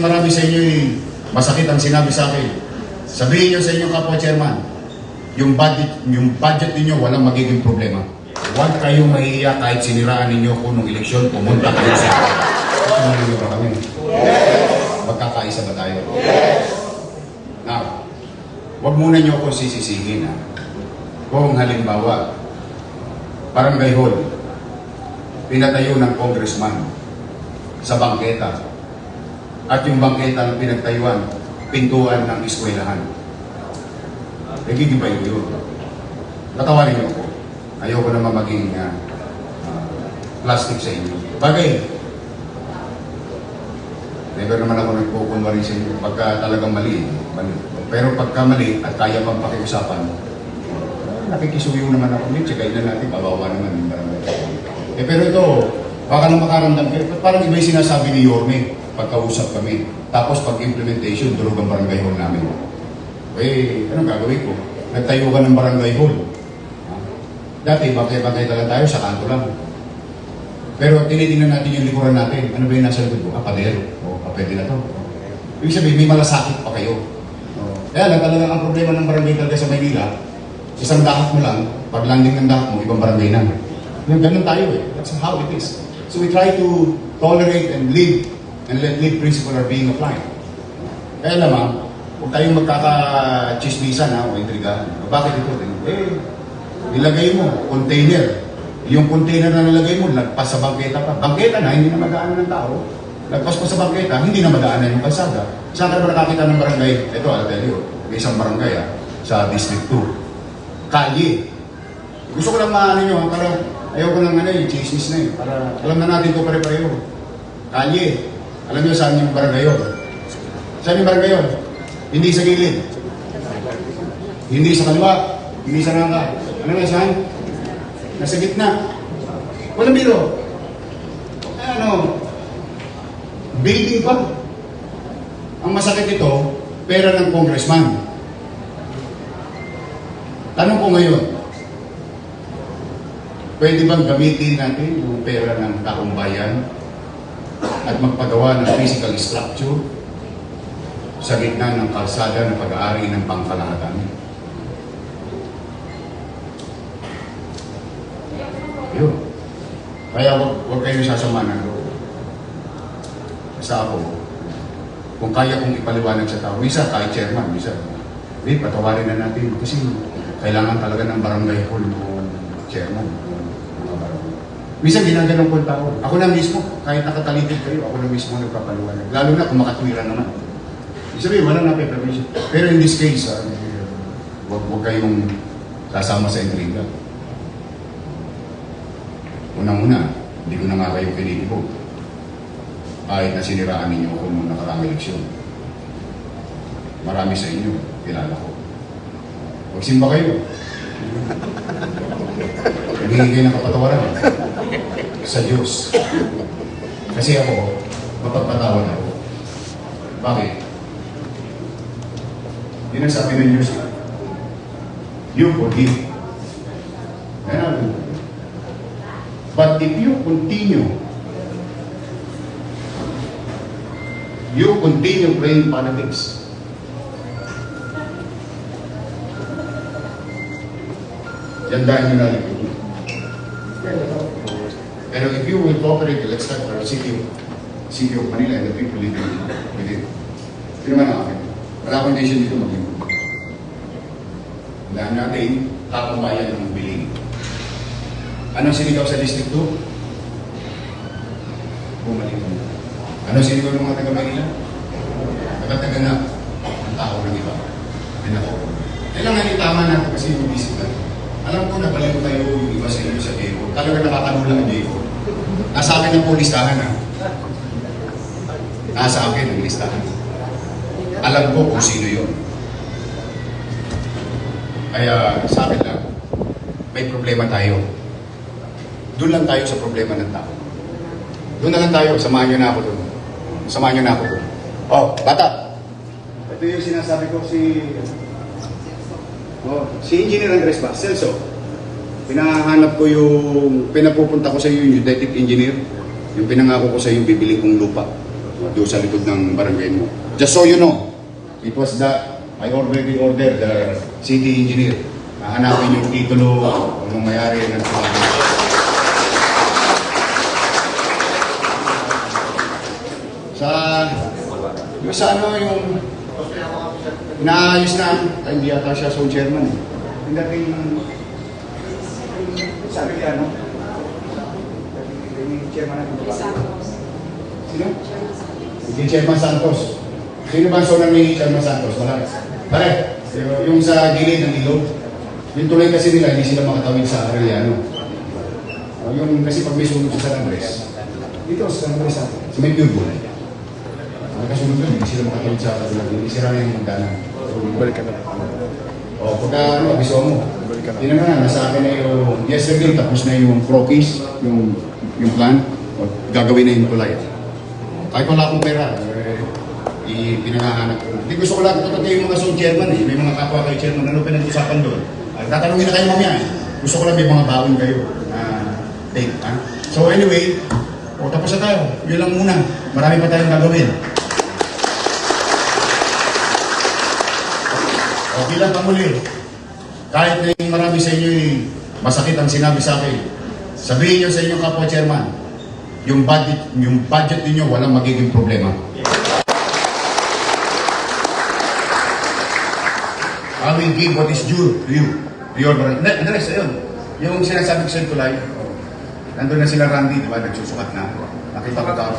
Marami sa inyo yung masakit ang sinabi sa akin. Sabihin nyo sa inyong kapwa chairman, yung budget, yung budget ninyo walang magiging problema. Huwag kayong mahihiya kahit siniraan ninyo ko nung eleksyon, pumunta kayo sa akin. Niyo ba kami? Magkakaisa ba tayo? Now, huwag muna niyo ako sisisihin ha. Kung halimbawa, barangay hall, pinatayo ng congressman sa bangketa, at yung bangketa na pinagtayuan, pintuan ng eskwelahan. Nagigibay ko yun. Natawarin niyo ako. Ayoko naman maging ah, ah, plastic sa inyo. Bagay, never naman ako nagkukunwari sa inyo. Pagka talagang mali, mali. Pero pagka mali at kaya pang pakiusapan, nakikisuyo naman ako. May tsagay na natin, babawa naman. Eh pero ito, baka nang makaramdam kayo. Parang iba yung sinasabi ni Yorme pagkausap kami. Tapos pag implementation, durog ang barangay hall namin. Eh, anong gagawin ko? Nagtayo ka ng barangay hall. Ha? Dati, bagay-bagay talaga tayo sa kanto lang. Pero tinitingnan natin yung likuran natin. Ano ba yung nasa likod ko? Ah, pader. O, ah, pwede na to. Ibig sabihin, may malasakit pa kayo. Kaya lang, talaga ang problema ng barangay talaga sa Maynila, isang dahak mo lang, pag landing ng dahak mo, ibang barangay na. Ganun tayo eh. That's how it is. So we try to tolerate and live and let live principle are being applied. Kaya naman, huwag tayong magkaka-chismisan ha, o intrigahan. Bakit ito? Eh, nilagay mo, container. Yung container na nilagay mo, lagpas sa bangketa pa. Bangketa na, hindi na madaanan ng tao. Lagpas pa sa bangketa, hindi na madaanan yung kalsada. Saan ka naman nakakita ng barangay? Ito, I'll tell you, may isang barangay ha, sa District 2. Kalye. Gusto ko lang maano nyo, para ayaw ko lang ano yung chismis na eh. Para alam na natin ito pare-pareho. Kalye. Alam nyo saan yung barangay yun? Saan yung barangay yun? Hindi sa gilid. Hindi sa kaliwa. Hindi sa nangka. Ano na saan? Nasa gitna. Walang biro. Ano? Building pa. Ang masakit ito, pera ng congressman. Tanong ko ngayon, pwede bang gamitin natin yung pera ng taong bayan at magpagawa ng physical structure sa gitna ng kalsada ng pag-aari ng pangkalahatan? Yun. Kaya wag, wag kayong sasama ng loob. Sa ako, kung kaya kong ipaliwanag sa tao, isa kahit chairman, isa, hindi, patawarin na natin kasi kailangan talaga ng barangay hall ng chairman. Minsan ginagalang ko tao. Ako na mismo, kahit nakatalitid kayo, ako na mismo nagpapaliwanag. Lalo na kung makatwiran naman. Ibig sabihin, wala na permission. Pero in this case, ah, wag, wag kayong sasama sa intriga. Unang-una, hindi ko na nga kayo pinilibo. Kahit na siniraan ninyo ako nung nakaraang eleksyon. Marami sa inyo, kilala ko. Magsimba kayo. Humingi kayo ng kapatawaran sa Diyos. Kasi ako, mapagpatawad ako. Bakit? Yun ang sabi ng Diyos. You forgive. Ayan. But if you continue, you continue playing politics, yan dahil nyo nalikod. Pero if you will cooperate, let's start our city of, city of Manila and the people living with it. Ito naman ang akin. Wala akong intention dito maging. Dahil natin, tapong bayan ng biling. Anong sinigaw sa District 2? Bumalik mo. Anong sinigaw ng mga taga-Manila? Taga-taga na ang tao ng iba. Yan ako. Kailangan itama natin kasi yung isip natin. Alam ko na baliw tayo yung iba sa inyo sa J4. Talaga nakakanula ang J4. Nasa akin ang po listahan ha. Nasa akin ang listahan. Alam ko kung sino yun. Kaya sa akin lang, may problema tayo. Doon lang tayo sa problema ng tao. Doon lang tayo, samahan nyo na ako doon. Samahan nyo na ako doon. Oh, bata! Ito yung sinasabi ko si... Oh, si Engineer Andres ba? Celso. Pinahanap ko yung... Pinapupunta ko sa iyo yung detective engineer. Yung pinangako ko sa iyo, bibili kong lupa. doon sa likod ng barangay mo. Just so you know, it was the, I already ordered the city engineer. Hahanapin yung titulo ng mayari ng tumagal. Sa, yung sa ano yung, inaayos na, ay hindi yata siya zone chairman eh. Yung sabi niya, no? Yung chairman natin ba? Sino? Hindi Chairman Santos. Sino ba ang sonar ni Chairman Santos? Wala. Pare, yung- yung sa gilid ng ilog. Yung tulay kasi nila, hindi sila makatawid sa Arellano. Uh, yung kasi pag may sunog sa San Andres, dito sa San Andres, ah, sa may Cubo. Nakasunod yun, hindi sila makatawid sa Arellano. Hindi sila na yung magdana. Balik ka na. O, pagka ano, abiso mo. Balik ka na. Yun na nga, nasa akin na yung yesterday, tapos na yung croquis, yung, yung plan. O, gagawin na yung tulay. Kahit wala akong pera, eh, ipinangahanap ko. Hindi gusto ko lang kapag yung mga zone chairman eh. May mga kapwa kayo chairman, ano pinag-usapan doon? Ay, tatanungin na kayo mamaya eh. Gusto ko lang may mga baon kayo na take. Ha? So anyway, o tapos na tayo. Yun lang muna. Marami pa tayong gagawin. O bilang pamuli, kahit na yung marami sa inyo masakit ang sinabi sa akin, sabihin nyo sa inyong kapwa chairman, yung budget, yung budget ninyo walang magiging problema. I will give what is due to you. To your. Hindi, Andres, ayun. Yung sinasabi ko sa tulay, nandun na sila Randy, di ba? Nagsusukat na. Nakita ko tao.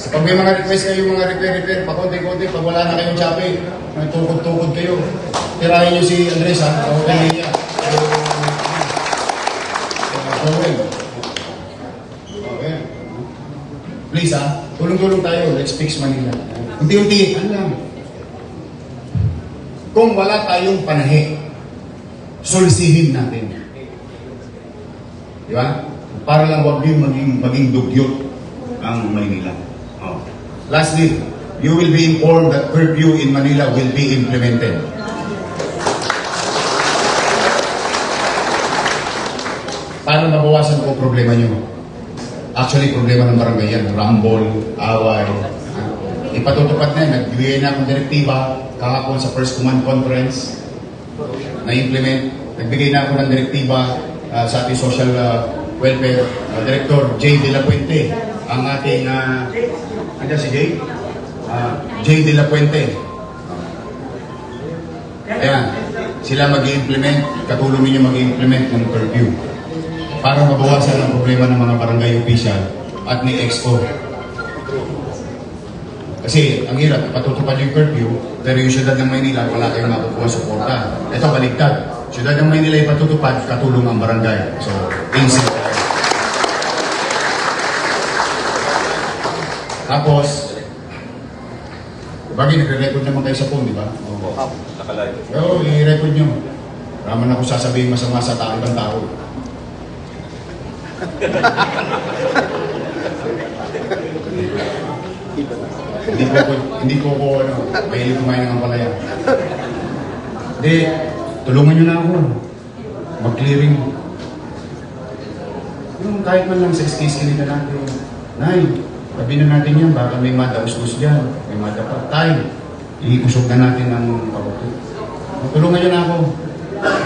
Sa pag may mga request kayo, mga repair-repair, pakonti-konti, pag wala na kayong chape, nagtukod-tukod kayo, tirahin nyo si Andres, ha? O kay Lia. Okay. Please, ha? Tulong-tulong tayo. Let's fix Manila. Unti-unti. Ano lang? Kung wala tayong panahe, solisihin natin. Di ba? Para lang wag yung maging, maging dugyot ang Maynila. Lastly, you will be informed that curfew in Manila will be implemented. Paano mabawasan ko problema nyo? Actually, problema ng barangay yan. Rumble, away. Ipatutupad na yan. Nagbigay na akong direktiba kahapon sa First Command Conference na-implement. Nagbigay na ako ng direktiba ah, sa ating Social ah, Welfare ah, Director Jay De La Puente. Ang ating, uh, ano si Jay? Ah, Jay De La Puente. Ayan, sila mag implement katulong ninyo mag implement ng curfew para mabawasan ang problema ng mga barangay official at ni EXCO. Kasi ang hirap, patutupad yung curfew, pero yung syudad ng Maynila, wala kayong makukuha suporta. Ito, baligtad. Syudad ng Maynila ipatutupad, katulong ang barangay. So, easy. Tapos, bagay nagre-record naman kayo sa phone, di ba? Oo. Nakalive. Oo, i-record nyo. Raman ako sasabihin masama sa tao ibang tao. hindi ko ko, hindi ko ko, ano, mahilig kumain ng ampalaya. Hindi, tulungan nyo na ako. Mag-clearing. Yung kahit man lang sa skis na natin. Nay, tabi na natin yan, baka may madaustos dyan, may madapat tayo. Iusog na natin ng pabuto. Tulungan nyo na ako.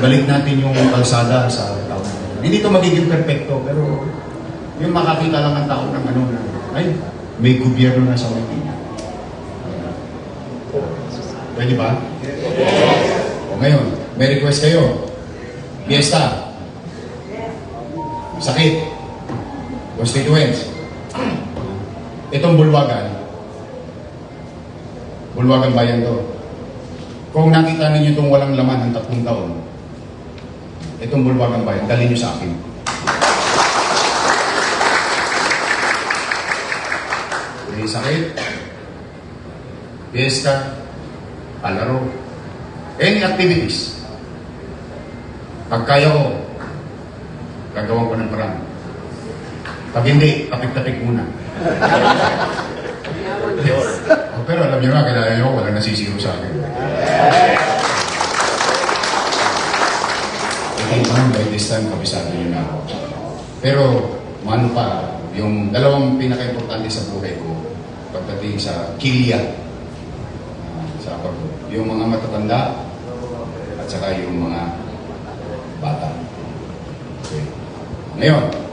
Ibalik natin yung kalsada sa tao. Hindi to magiging perfecto, pero yung makakita lang ang tao ng ano na, ay, may gobyerno na sa Maynila. Pwede ba? O ngayon, may request kayo. Fiesta. Sakit. Constituents. Itong bulwagan. Bulwagan bayan to. Kung nakita ninyo itong walang laman ng tatlong taon, itong bulwagan bayan, dali nyo sa akin. May sakit, fiesta, palaro, any activities. Pag kaya ko, gagawan ko ng parang. Pag hindi, tapik-tapik muna. Oh, pero alam niyo na, kailangan nyo, walang nasisiro sa akin. Okay, ma'am, by this time, kabisado niyo na ako. Pero, ano pa, yung dalawang pinaka-importante sa buhay ko, pagdating sa kilya ah, sa abroad. Yung mga matatanda at saka yung mga bata. Okay. Ngayon,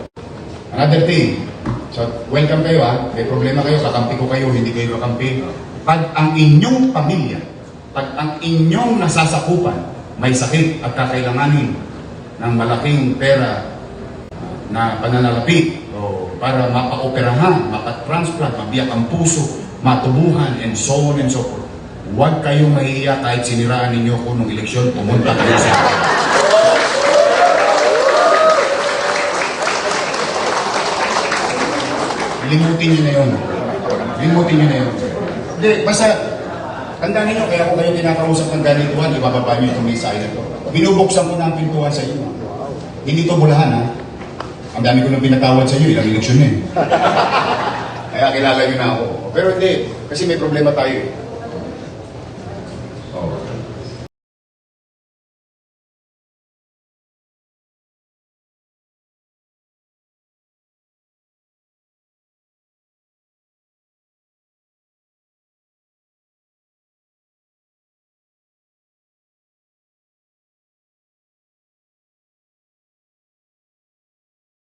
another thing. So, welcome kayo ha. May problema kayo, kakampi ko kayo, hindi kayo kakampi. Pag ang inyong pamilya, pag ang inyong nasasakupan, may sakit at kakailanganin ng malaking pera na pananalapi o para mapaoperahan, mapatransplant, mabiyak ang puso, matubuhan, and so on and so forth. Huwag kayong mahihiya kahit siniraan ninyo ko nung eleksyon, pumunta kayo sa Limutin nyo na yun. Limutin nyo na yun. Hindi, basta, tandaan ninyo, kaya ko kayo kinakausap ng ganituan, ibababa nyo itong mensahe na ito. Binubuksan ko na ang pintuan sa inyo. Hindi to bulahan, ha? Ang dami ko nang pinatawad sa inyo, ilang eleksyon na eh. Kaya kilala nyo na ako. Pero hindi, kasi may problema tayo eh.